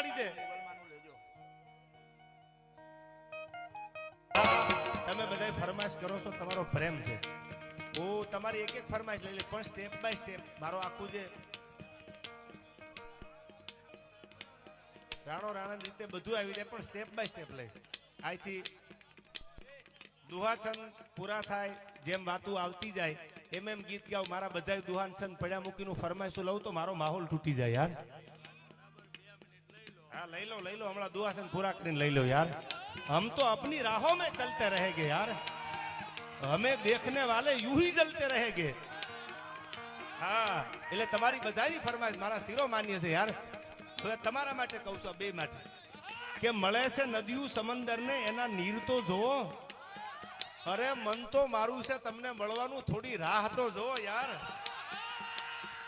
વગાડી દે. તમે બધા ફરમાઈશ કરો છો, તમારો પ્રેમ છે. હું તમારી એક એક ફરમાઈશ લઈ લે પણ સ્ટેપ બાય સ્ટેપ મારો આખું જે રાણો રાણંદ રીતે બધું આવી જાય, પણ સ્ટેપ બાય સ્ટેપ લઈશ. અહીંથી દુહાસન પૂરા થાય, જેમ વાતું આવતી જાય, એમ એમ ગીત ગાવ, મારા બધા દુહાનસન પડ્યા મૂકીનું ફરમાઈશું લઉં તો મારો માહોલ તૂટી જાય યાર. હા લઈ લો લઈ લો હમણાં દુઆસન પૂરા કરીને લઈ લો યાર હમ તો અપની રાહો મેં ચલતે રહેગે યાર હમે દેખને વાલે યુ હી જલતે રહેગે હા એટલે તમારી બધાની ફરમાઈશ મારા શિરો માન્ય છે યાર તો તમારા માટે કહું છું બે માટે કે મળે છે નદીઓ સમંદર ને એના નીર તો જોવો અરે મન તો મારું છે તમને મળવાનું થોડી રાહ તો જોવો યાર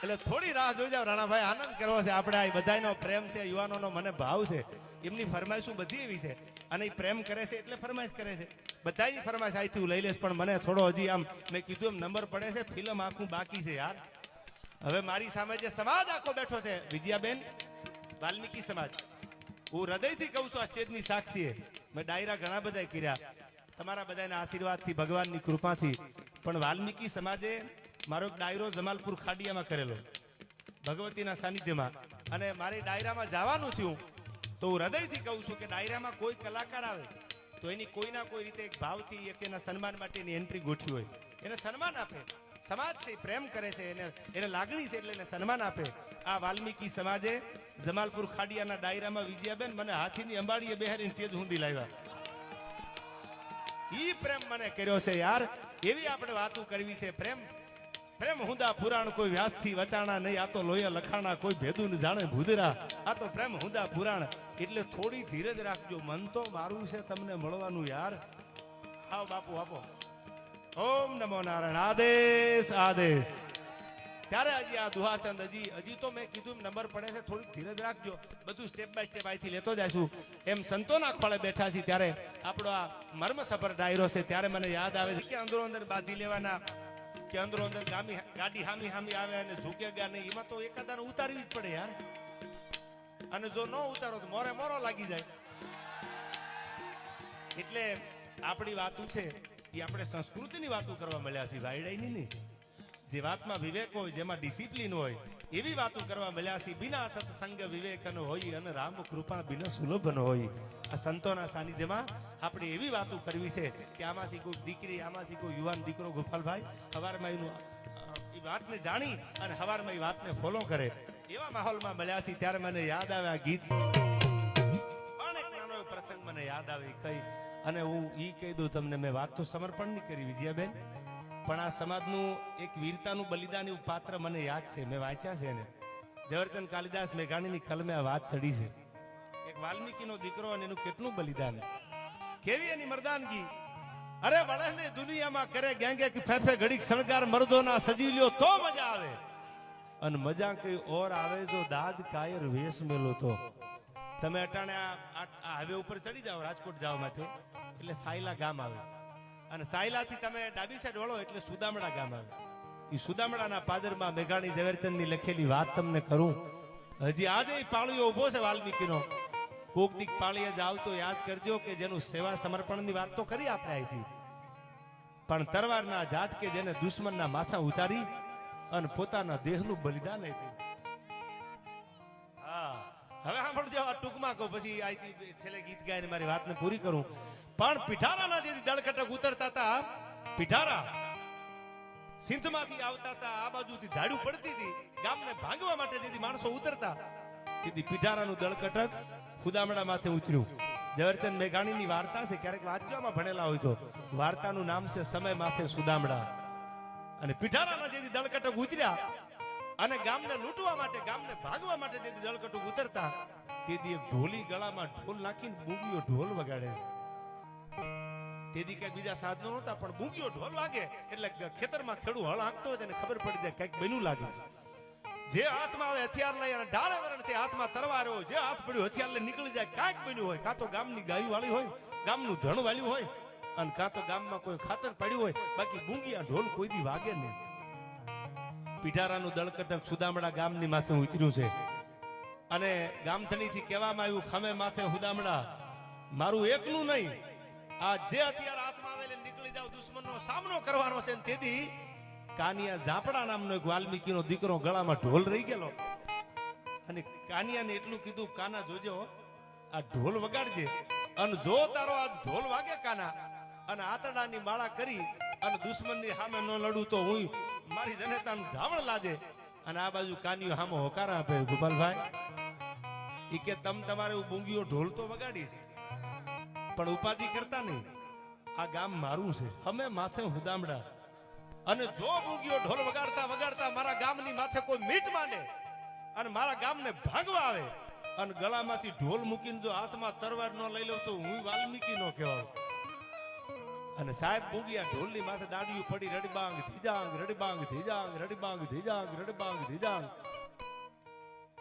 એટલે થોડી રાહ જોઈ જાવ રાણાભાઈ, આનંદ કરવો છે. આપણે આ બધાનો પ્રેમ છે, યુવાનોનો મને ભાવ છે. એમની ફરમાઈશું બધી એવી છે? અને એ પ્રેમ કરે છે એટલે ફરમાઈશ કરે છે. બધાની ફરમાઈશ અહીંથી હું લઈ લઈશ, પણ મને થોડો હજી આમ મેં કીધું એમ નંબર પડે છે, ફિલ્મ આખું બાકી છે યાર. હવે મારી સામે જે સમાજ આખો બેઠો છે વિજયાબેન વાલ્મીકી સમાજ. હું હૃદયથી કહું છું આ સ્ટેજની સાક્ષીએ. મેં ડાયરા ઘણા બધા કર્યા. તમારા બધાના આશીર્વાદથી, ભગવાનની કૃપાથી. પણ વાલ્મીકી સમાજે મારો ડાયરો જમાલપુર ખાડિયામાં કરેલો, ભગવતીના સાનિધ્યમાં. અને મારે ડાયરામાં જવાનું થયું, તો હું હૃદયથી કહું છું કે ડાયરામાં કોઈ કલાકાર આવે, તો એની કોઈના કોઈ રીતે એક ભાવથી એક એના સન્માન માટેની એન્ટ્રી ગોઠવી હોય. એને સન્માન આપે. સમાજ છે, પ્રેમ કરે છે, એને એને લાગણી છે એટલે એને સન્માન આપે. આ વાલ્મીકી સમાજે જમાલપુર ખાડિયાના ડાયરામાં વિજયાબેન મને હાથીની અંબાડીએ બેહારીને તેજ હુંદી લાવ્યા. ઈ પ્રેમ મને કર્યો છે યાર. એવી આપણે વાતો કરવી છે, પ્રેમ. પ્રેમ હુંદા પુરાણ કોઈ વ્યાસથી વચાણા નહીં. આ તો લોયા લખાણા, કોઈ ભેદું ન જાણે ભૂદરા. આ તો પ્રેમ હુંદા પુરાણ. એટલે થોડી ધીરજ રાખજો. મન તો મારું છે તમને મળવાનું યાર. આવો બાપુ, આપો. ઓમ નમો નારાયણ. આદેશ આદેશ. ત્યારે હજી આ દુહાસંદ હજી હજી તો મેં કીધું નંબર પડે છે. થોડીક ધીરજ રાખજો. બધું સ્ટેપ બાય સ્ટેપ અહીંથી લેતો જઈશું એમ સંતોના ખોળે બેઠા છીએ ત્યારે આપણો આ મર્મસભર ડાયરો છે. ત્યારે મને યાદ આવે છે. કે અંદરો અંદર બાંધી લેવાના? કે અંદરો અંદર ગામી ગાડી હામી હામી આવે અને ઝૂકે ગયા નહીં, એમાં તો એકાદાને ઉતારવી જ પડે યાર. અને જો ન ઉતારો તો મોરે મોરો લાગી જાય. એટલે આપણી વાતો છે, એ આપણે સંસ્કૃતિની વાતો કરવા મળ્યા છીએ, વાયડાઈની નહીં. જે વાતમાં વિવેક હોય, જેમાં ડિસિપ્લિન હોય, એવી વાતો કરવા મળ્યા છે. બિના સત્સંગ વિવેકન હોય અને રામ કૃપા, બિના સુલભન હોય. આ સંતોના સાનિધ્યમાં આપણે એવી વાતો કરવી છે કે આમાંથી કોઈ દીકરી, આમાંથી કોઈ યુવાન દીકરો ગોપાલભાઈ હવારમાં એનું એ વાતને જાણી અને હવારમાં એ વાતને ફોલો કરે. એવા માહોલમાં મળ્યા છે, ત્યારે મને યાદ આવે ગીત. પણ એક નાનો પ્રસંગ મને યાદ આવે કઈ. અને હું ઈ કહી દઉં, તમને મેં વાત તો સમર્પણની કરી, વિજયાબેન. પણ આ સમાજનું એક વીરતાનું બલિદાન એવું પાત્ર મને યાદ છે. મેં વાંચ્યા છે એને. ઝવેરચંદ કાલિદાસ મેઘાણીની કલમે આ વાત ચડી છે. એક વાલ્મીકીનો દીકરો અને એનું કેટલું બલિદાન. કેવી એની મરદાનગી? અરે વળને દુનિયામાં કરે ગેંગે કે ફેફે ઘડીક શણગાર મર્દોના સજી લ્યો તો મજા આવે. અને મજા કઈ ઓર આવે જો દાદ કાયર વેશ મેલો તો. તમે અટાણે આ હાઈવે ઉપર ચડી જાઓ રાજકોટ જવા માટે. એટલે સાયલા ગામ આવે. અને સાયલાથી તમે ડાબી સાઈડ વળો એટલે સુદામડા ગામ આવે. એ સુદામડાના પાદરમાં મેઘાણી ઝવેરચંદની લખેલી વાત તમને કરું. હજી આજે પાળીઓ ઊભો છે વાલ્મીકીનો. કોક દીક પાળીએ જાવ તો યાદ કરજો કે જેનું સેવા સમર્પણની વાત તો કરી આપણે અહીંથી પણ તરવારના ઝાટકે જેને દુશ્મનના માથા ઉતારી અને પોતાના દેહનું બલિદાન આપ્યું. હા, હવે સાંભળજો, આ ટૂંકમાં કહું, પછી અહીંથી છેલ્લે ગીત ગાઈને મારી વાતને પૂરી કરું. પણ પિઠારાના જે દળકટક ઉતરતા હતા, પીઠારા સિંધમાંથી આવતા હતા, આ બાજુથી ધાડું પડતી હતી, ગામને ભાંગવા માટે જેથી માણસો ઉતરતા, તેથી પિઠારાનું દળકટક ખુદામડા માથે ઉતર્યું. ઝવેરચંદ મેઘાણીની વાર્તા છે, ક્યારેક વાંચવામાં ભણેલા હોય તો. વાર્તાનું નામ છે, સમય માથે સુદામડા અને પિઠારાના જેથી દળકટક ઉતર્યા અને ગામને લૂંટવા માટે, ગામને ભાગવા માટે જેથી દળકટક ઉતરતા, તેથી એક ઢોલી ગળામાં ઢોલ નાખીને બુગીઓ ઢોલ વગાડે. તેથી કઈ બીજા સાધનો નહોતા, પણ ભૂગ્યો ઢોલ વાગે. એટલે ખેતરમાં ખેડૂ હળ આંકતો હોય તેને ખબર પડી જાય કંઈક બન્યું લાગે છે. જે હાથમાં આવે હથિયાર લઈ અને ઢાળે વરણ છે, હાથમાં તરવાર જે હાથ પડ્યું, હથિયાર લઈ નીકળી જાય, કાંઈક બન્યું હોય. કાં તો ગામની ગાયું વાળી હોય, ગામનું ધણ વાળ્યું હોય, અને કાં તો ગામમાં કોઈ ખાતર પડ્યું હોય. બાકી બૂંગિયા ઢોલ કોઈ દી વાગે નહીં. પીઠારાનું દળકટક સુદામડા ગામની માથે ઉતર્યું છે. અને ગામધણીથી કહેવામાં આવ્યું, ખમે માથે હુદામડા મારું એકનું નહીં આ જે હથિયાર હાથમાં આવેલે નીકળી જાવ દુશ્મનનો સામનો કરવાનો છે ને તેથી કાનિયા ઝાપડા નામનો એક વાલ્મીકીનો દીકરો ગળામાં ઢોલ રહી ગયેલો. અને કાનિયાને એટલું કીધું, કાના, જોજો, આ ઢોલ વગાડજે. અને જો, તારો આ ઢોલ વાગે કાના? અને આતડાની માળા કરી અને દુશ્મનની સામે ન લડું તો હું મારી જનતાનું ધાવણ લાજે. અને આ બાજુ કાનિયો સામે હોકાર આપે, ગોપાલભાઈ એ કે તમ તમારે બુંગીઓ ઢોલ તો વગાડીશ પણ ઉપાધિ કરતા નહીં. આ ગામ મારું છે. અમે માથે હુદામડા અને જો ભૂગ્યો ઢોલ વગાડતા વગાડતા મારા ગામની માથે કોઈ મીટ માંડે અને મારા ગામને ભાંગવા આવે અને ગળામાંથી ઢોલ મૂકીને જો હાથમાં તરવાર ન લઈ લઉં તો હું વાલ્મીકી નો કહેવાય અને સાહેબ ભૂગ્યા ઢોલની માથે દાડિયું પડી, રડબાંગ, ધીજાંગ રડબાંગ ધીજાંગ રડબાંગ ધીજાંગ રડબાંગ, ધીજાંગ.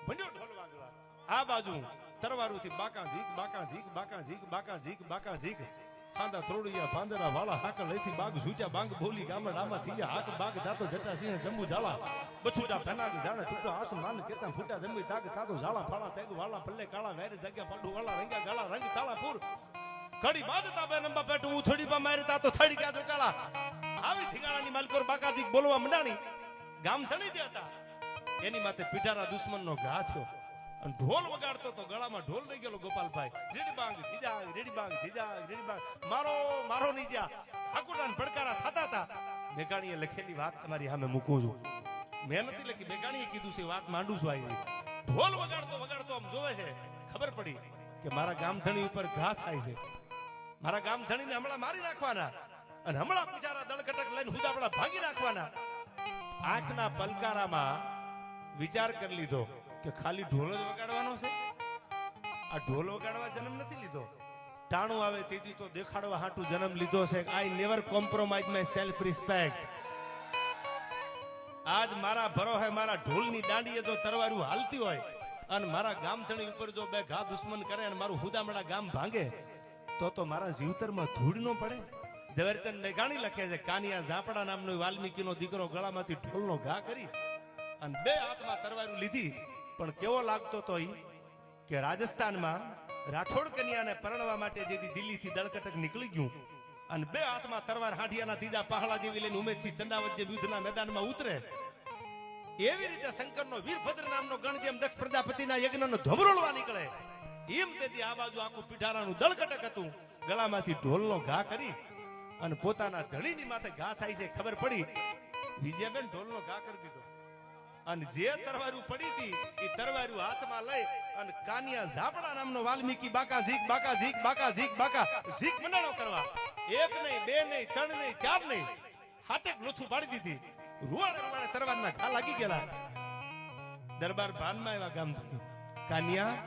ભંડ્યો ઢોલ વાગવા. આ બાજુ તરવારુથી બાકા ઝીક બાકા ઝીક બાકા ઝીક બાકા ઝીક બાકા ઝીક. ખાંદા ત્રોડિયા પાંદરા વાળા હાક લઈથી બાગ ઝૂટ્યા, બાંગ બોલી ગામડામાં થઈ હાક, બાગ, દાતો, જટા, સિંહ, જંબુ, ઝાલા. બછુડા પેનાગ જાણે ટુકડો આસમાન કેતા ફૂટા જમી તાગ તાતો ઝાલા, ફાળા તેગ વાળા પલ્લે, કાળા, વેર, જગ્યા, પાડુ વાળા રંગા, ગાળા, રંગ તાળા પૂર કડી બાંધતા બે નંબા પેટું ઉથડી થોડી પા મારતા તો થડી ગયા જોટાળા આવી ધીંગાણાની માલકોર બાકાજી બોલવા મંડાણી. ગામ ધણી હતા, એની માથે પીઠારા દુશ્મનનો ઘા થયો. અને ઢોલ વગાડતો તો ગળામાં ઢોલ રહી ગયેલો ગોપાલભાઈ. રેડી બાંગ ધીજા રેડી બાંગ ધીજા રેડી બાંગ. મારો મારો નહીં જા આકુટાન પડકારા થતા હતા. મેઘાણીએ લખેલી વાત તમારી સામે મૂકું છું. મેં નથી લખી, મેઘાણીએ કીધું છે વાત માંડું છું આવી ઢોલ વગાડતો વગાડતો આમ જોવે છે. ખબર પડી કે મારા ગામધણી ઉપર ઘા થાય છે. મારા ગામધણીને હમણાં મારી નાખવાના. અને હમણાં પૂજારા દળકટક લઈને હુદાપડા ભાગી નાખવાના. આંખના પલકારામાં વિચાર કરી લીધો. કે ખાલી ઢોલ જ વગાડવાનો છે? આ ઢોલ વગાડવા જન્મ નથી લીધો. ટાણું આવે તેથી તો દેખાડવા હાટું જન્મ લીધો છે. I never compromise my self respect આજ મારા ભરોહે મારા ઢોલની દાંડીએ જો તરવારું હાલતી હોય અને મારા ગામથણી ઉપર જો બે ઘા દુશ્મન કરે અને મારું હુદામડા ગામ ભાંગે, તો તો મારા જીવતરમાં ધૂળ ન પડે. ઝવેરચંદ મેઘાણી લખે છે, કાનિયા ઝાપડા નામનો વાલ્મીકીનો દીકરો ગળામાંથી ઢોલનો ઘા કરી અને બે હાથમાં તરવારું લીધી પણ કેવો લાગતો તો કે રાજસ્થાનમાં રાઠોડ કન્યાને પરણવા માટે જેથી દિલ્હીથી દળકટક નીકળી ગયું અને બે હાથમાં તરવાર હાંડિયાના ત્રીજા પહાડા જેવી લઈને ઉમેશસિંહ ચંડાવત જે યુદ્ધના મેદાનમાં ઉતરે, એવી રીતે શંકરનો વીરભદ્ર નામનો ગણ જેમ દક્ષ પ્રજાપતિના યજ્ઞનો ધમરોળવા નીકળે, એમ તેથી આ બાજુ આખું પીઠારાનું દળકટક હતું. ગળામાંથી ઢોલનો ઘા કરી અને પોતાના ધણીની માથે ઘા થાય છે ખબર પડી. વિજયાબેન ઢોલનો ઘા કરી દીધો. અને જે તરવારું પડી હતી, એ તરવારું હાથમાં લઈ અને કાનિયા ઝાપડા નામનો વાલ્મીકી બાકા ઝીક બાકા ઝીક બાકા ઝીક બાકા ઝીક મંડાણો કરવા. એક નહીં, બે નહીં, ત્રણ નહીં, ચાર નહીં. હાથે લોથું પાડી દીધી. રૂવાડે રૂવાડે તરવારના ઘા લાગી ગયેલા. દરબાર ભાનમાં એવા ગામ કાનિયા,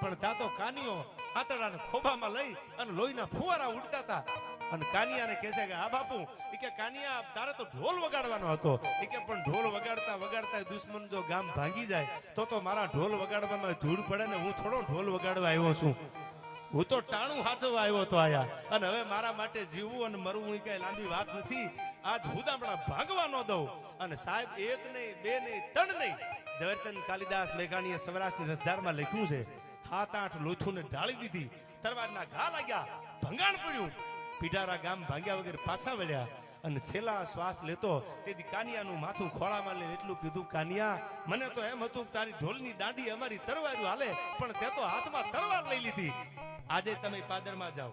પણ તા તો કાનિયો આતડાને ખોભામાં લઈ અને લોહીના ફુવારા ઉડતા હતા. અને કાનિયાને કહે છે કે આ બાપુ. એ કે, કાનિયા, તારે તો ઢોલ વગાડવાનો હતો. એ કે, પણ ઢોલ વગાડતા વગાડતા દુશ્મન જો ગામ ભાંગી જાય, તો તો મારા ઢોલ વગાડવામાં ધૂળ પડે ને હું થોડો ઢોલ વગાડવા આવ્યો છું. હું તો ટાણું હાચવા આવ્યો હતો આયા. અને હવે મારા માટે જીવવું અને મરવું એ કઈ લાંબી વાત નથી. આજ હુદામણા ભાગવા ન દઉં. અને સાહેબ, એક નહીં, બે નહીં, ત્રણ નહીં. ઝવેરચંદ કાલિદાસ મેઘાણીએ સૌરાષ્ટ્રની રસધારમાં લખ્યું છે, હાથ આઠ લોથુને ઢાળી દીધી. તરવારના ઘા લાગ્યા, ભંગાણ પડ્યું. પીઢારા ગામ ભાગ્યા વગર પાછા વળ્યા અને છેલ્લા શ્વાસ લેતો તેથી કાનિયાનું માથું ખોળામાં લઈને એટલું કીધું, કાનિયા, મને તો એમ હતું તારી ઢોલની દાંડી અમારી તરવારું હાલે, પણ તે તો હાથમાં તરવાર લઈ લીધી. આજે તમે પાદરમાં જાઓ,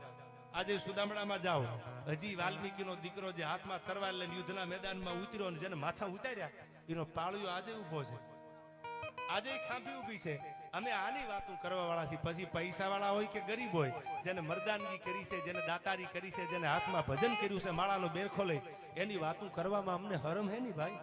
આજે સુદામડામાં જાઓ. હજી વાલ્મીકીનો દીકરો જે હાથમાં તરવાર લઈને યુદ્ધના મેદાનમાં ઉતર્યો અને જેને માથા ઉતાર્યા, એનો પાળિયો આજે ઊભો છે. આજે ખાંભી ઊભી છે. અમે આની વાતો કરવા વાળા છીએ પછી પૈસા વાળા હોય કે ગરીબ હોય, જેને મરદાનગી કરી છે, જેને દાતારી કરી છે, જેને હાથમાં ભજન કર્યું છે, માળાનો બેરખો લઈ, એની વાતો કરવામાં અમને હરમ હે ની ભાઈ?